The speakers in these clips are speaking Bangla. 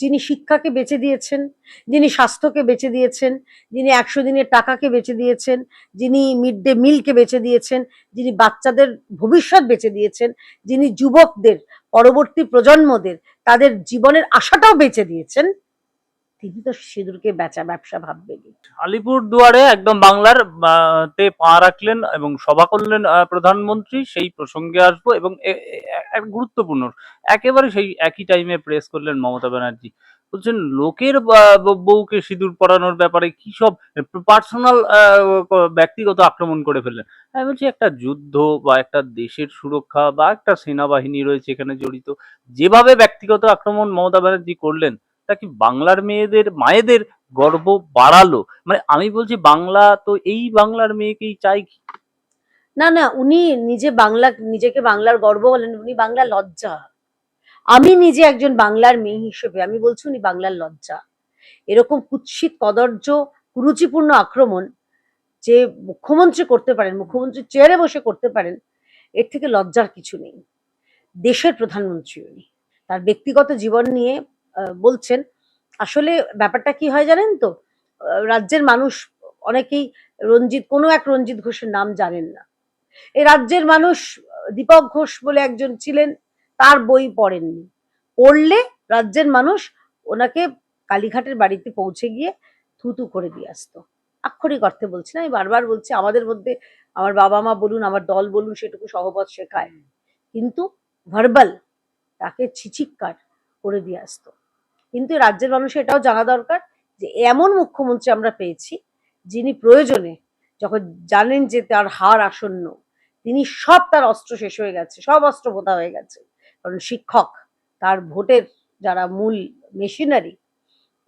যিনি শিক্ষাকে বেছে দিয়েছেন, যিনি স্বাস্থ্যকে বেছে দিয়েছেন, যিনি একশো দিনের টাকাকে বেছে দিয়েছেন, যিনি মিড ডে মিলকে বেছে দিয়েছেন, যিনি বাচ্চাদের ভবিষ্যৎ বেছে দিয়েছেন, যিনি যুবকদের, পরবর্তী প্রজন্মদের, তাদের জীবনের আশাটাও বেছে দিয়েছেন তিনি তো সিঁদুরকে বেচা ব্যবসা ভাববেন আলিপুর দুয়ারে একদম বাংলার তে পা রাখলেন এবং সভা করলেন প্রধানমন্ত্রী। সেই প্রসঙ্গে আসব এবং গুরুত্বপূর্ণ, একেবারে সেই একই টাইমে প্রেস করলেন মমতা ব্যানার্জি। বলছেন, লোকের বউকে সিঁদুর পরানোর ব্যাপারে কি সব পার্সোনাল ব্যক্তিগত আক্রমণ করে ফেললেন? আমি বলছি, একটা যুদ্ধ বা একটা দেশের সুরক্ষা বা একটা সেনাবাহিনী রয়েছে এখানে জড়িত। যেভাবে ব্যক্তিগত আক্রমণ মমতা ব্যানার্জি করলেন তা কি বাংলার মেয়েদের, মায়েদের গর্ব বাড়ালো? মানে আমি বলছি বাংলা, তো এই বাংলার মেয়েকেই চাই? না না, উনি নিজে বাংলা, নিজেকে বাংলার গর্ব বলেন, উনি বাংলার লজ্জা। আমি নিজে একজন বাংলার মেয়ে হিসেবে, আমি বলছি উনি বাংলার লজ্জা। এরকম কুৎসিত, কদর্য, কুরুচিপূর্ণ আক্রমণ যে মুখ্যমন্ত্রী করতে পারেন মুখ্যমন্ত্রী চেয়ারে বসে করতে পারেন, এর থেকে লজ্জার কিছু নেই। দেশের প্রধানমন্ত্রী উনি। তার ব্যক্তিগত জীবন নিয়ে বলছেন। আসলে ব্যাপারটা কি হয় জানেন তো? রাজ্যের মানুষ অনেকেই রঞ্জিত কোনো এক রঞ্জিত ঘোষের নাম জানেন না। এই রাজ্যের মানুষ দীপক ঘোষ বলে একজন ছিলেন তার বই পড়েননি। পড়লে রাজ্যের মানুষ ওনাকে কালীঘাটের বাড়িতে পৌঁছে গিয়ে থুতু করে দিয়ে আসতো। আক্ষরিক অর্থে বলছি না আমি বারবার বলছি আমাদের মধ্যে আমার বাবা মা বলুন আমার দল বলুন সেটুকু সহবত শেখায়। কিন্তু ভার্বাল তাকে ছিচিক্কার করে দিয়ে আসতো। কিন্তু রাজ্যের মানুষের এটাও জানা দরকার যে এমন মুখ্যমন্ত্রী আমরা পেয়েছি যিনি প্রয়োজনে যখন জানেন যে তার হার আসন্ন, তিনি সব তার অস্ত্র শেষ হয়ে গেছে, সব অস্ত্র ভোতা হয়ে গেছে। কারণ শিক্ষক, তার ভোটের যারা মূল মেশিনারি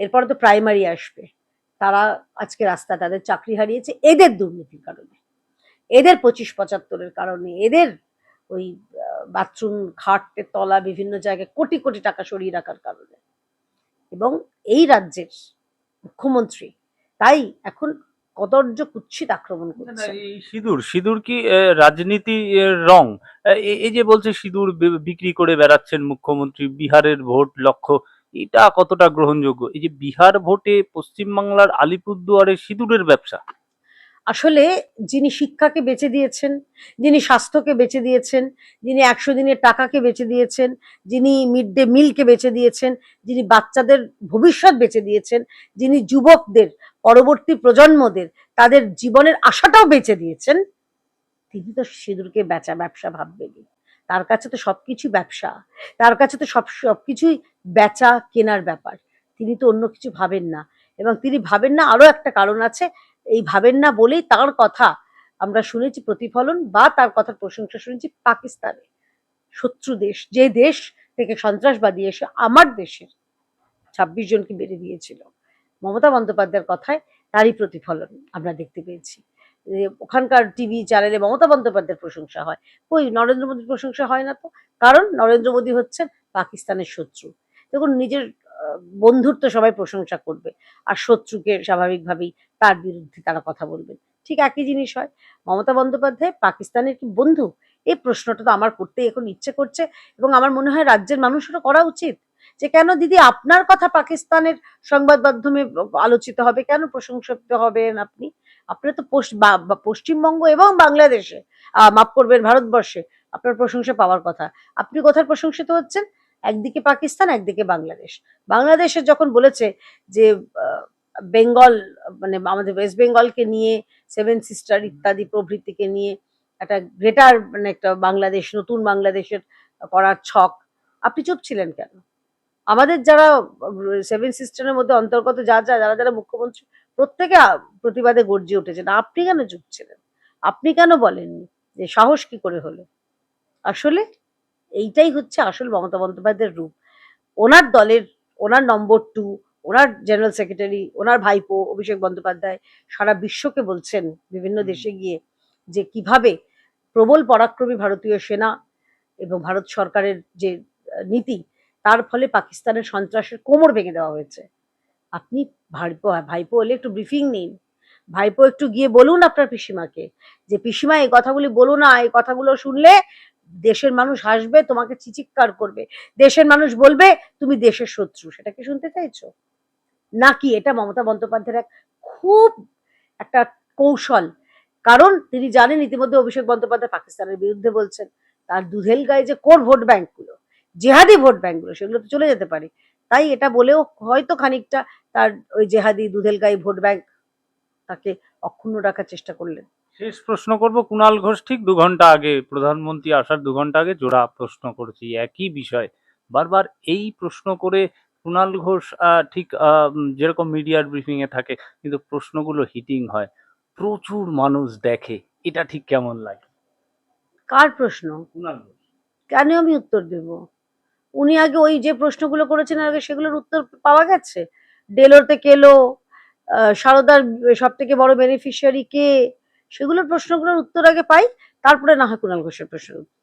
এরপরে তো প্রাইমারি আসবে। তারা আজকে রাস্তা তাদের চাকরি হারিয়েছে এদের দুর্নীতির কারণে। এদের পঁচিশ পঁচাত্তরের কারণে, এদের ওই বাথরুম খাটের তলা বিভিন্ন জায়গায় কোটি কোটি টাকা সরিয়ে রাখার কারণে। এবং এই রাজ্যের মুখ্যমন্ত্রী তাই এখন কদর্য কুচ্ছিত আক্রমণ করছে। এই সিঁদুর সিঁদুর কি রাজনীতি রং? এই যে বলছে সিঁদুর বিক্রি করে বেড়াচ্ছেন মুখ্যমন্ত্রী বিহারের ভোট লক্ষ্য এটা কতটা গ্রহণযোগ্য? এই যে বিহার ভোটে পশ্চিমবাংলার আলিপুরদুয়ারে সিঁদুরের ব্যবসা আসলে যিনি শিক্ষাকে বেঁচে দিয়েছেন, যিনি স্বাস্থ্যকে বেঁচে দিয়েছেন, যিনি একশো দিনের টাকাকে বেঁচে দিয়েছেন, যিনি মিড ডে মিলকে বেঁচে দিয়েছেন, যিনি বাচ্চাদের ভবিষ্যৎ বেঁচে দিয়েছেন, যিনি যুবকদের, পরবর্তী প্রজন্মদের তাদের জীবনের আশাটাও বেঁচে দিয়েছেন, তিনি তো সিঁদুরকে বেচা ব্যবসা ভাববেনই তার কাছে তো সবকিছু ব্যবসা। তার কাছে তো সব, সবকিছুই বেচা, কেনার ব্যাপার। তিনি তো অন্য কিছু ভাবেন না। এবং তিনি ভাবেন না আরও একটা কারণ আছে এই ভাবেন না বলেই তার কথা আমরা শুনেছি প্রতিফলন বা তার কথার প্রশংসা শুনেছি পাকিস্তানে। শত্রু দেশ, যে দেশ থেকে সন্ত্রাসবাদী এসে আমার দেশের ছাব্বিশ জনকে বেড়ে দিয়েছিল। মমতা বন্দ্যোপাধ্যায়ের কথায় তারই প্রতিফলন আমরা দেখতে পেয়েছি। ওখানকার টিভি চ্যানেলে মমতা বন্দ্যোপাধ্যায়ের প্রশংসা হয়। ওই নরেন্দ্র মোদীর প্রশংসা হয় না তো? কারণ নরেন্দ্র মোদী হচ্ছেন পাকিস্তানের শত্রু। দেখুন, নিজের তো সবাই প্রশংসা করবে, আর শত্রুকে স্বাভাবিকভাবেই তার বিরুদ্ধে তারা কথা বলবেন ঠিক একই জিনিস হয়, মমতা বন্দ্যোপাধ্যায় পাকিস্তানের কি বন্ধু? এই প্রশ্নটা তো আমার করতেই এখন ইচ্ছে করছে এবং আমার মনে হয় রাজ্যের মানুষেরও করা উচিত যে, কেন দিদি আপনার কথা পাকিস্তানের সংবাদ মাধ্যমে আলোচিত হবে? কেন প্রশংসিত হবেন আপনি? আপনার তো পশ্চিমবঙ্গ এবং বাংলাদেশে মাফ করবেন ভারতবর্ষে আপনার প্রশংসা পাওয়ার কথা। আপনি কোথায় প্রশংসিত হচ্ছেন? একদিকে পাকিস্তান, একদিকে বাংলাদেশ। বাংলাদেশে যখন বলেছে যে বেঙ্গল মানে আমাদের ওয়েস্ট বেঙ্গলকে নিয়ে, সেভেন সিস্টার ইত্যাদি প্রভৃতিকে নিয়ে একটা গ্রেটার মানে একটা বাংলাদেশ, নতুন বাংলাদেশের করার ছক, আপনি চুপ ছিলেন কেন? আমাদের যারা, সেভেন সিস্টারের মধ্যে অন্তর্গত যা যা, যারা যারা মুখ্যমন্ত্রী, প্রত্যেকে প্রতিবাদে গর্জে উঠেছেন। আপনি কেন চুপ ছিলেন? আপনি কেন বলেননি যে সাহস কি করে হলো? আসলে এইটাই হচ্ছে আসল মমতা বন্দ্যোপাধ্যায়ের রূপ। ওনার দলের ওনার নম্বর টু ওনার জেনারেল সেক্রেটারি ওনার ভাইপো অভিষেক বন্দ্যোপাধ্যায় সারা বিশ্বকে বলছেন বিভিন্ন দেশে গিয়ে যে কীভাবে প্রবল পরাক্রমী ভারতীয় সেনা এবং ভারত সরকারের যে নীতি তার ফলে পাকিস্তানের সন্ত্রাসের কোমর ভেঙে দেওয়া হয়েছে। আপনি ভাইপো ভাইপো হলে একটু ব্রিফিং নিন। ভাইপো একটু গিয়ে বলুন আপনার পিসিমাকে যে পিসিমা এই কথাগুলি বলো না এই কথাগুলো শুনলে দেশের মানুষ হাসবে, তোমাকে চিচিৎকার করবে। দেশের মানুষ বলবে, তুমি দেশের শত্রু। সেটা কি শুনতে চাইছো? নাকি এটা মমতা বন্দ্যোপাধ্যায়ের এক খুব একটা কৌশল? কারণ তিনি জানেন ইতিমধ্যে অভিষেক বন্দ্যোপাধ্যায় পাকিস্তানের বিরুদ্ধে বলছেন, তার দুধেল গায়ে যে কোর ভোট ব্যাংকগুলো, জেহাদি ভোট ব্যাংকগুলো, সেগুলো তো চলে যেতে পারে। তাই এটা বলেও হয়তো খানিকটা তার ওই জেহাদি দুধেল গায়ে ভোট ব্যাংক তাকে অক্ষুণ্ণ রাখার চেষ্টা করলেন। শেষ প্রশ্ন করব কুণাল ঘোষ ঠিক দু ঘণ্টা আগে প্রধানমন্ত্রী আসার দু ঘণ্টা আগে জোড়া প্রশ্ন করেছি একই বিষয়। বারবার এই প্রশ্ন করে কুণাল ঘোষ ঠিক যেরকম মিডিয়ার ব্রিফিং এ থাকে কিন্তু প্রশ্নগুলো হিটিং হয়। প্রচুর মানুষ দেখে এটা ঠিক কেমন লাগে? কার প্রশ্ন? কুণাল ঘোষ। কেন আমি উত্তর দেব? উনি আগে ওই যে প্রশ্নগুলো করেছেন আগে সেগুলোর উত্তর পাওয়া গেছে? ডেলোতে কেলো? সারদার সব থেকে বড় বেনিফিশিয়ারি কে? সেগুলোর প্রশ্নগুলোর উত্তর আগে পাই তারপরে না হয় কুণাল ঘোষের প্রশ্নের উত্তর।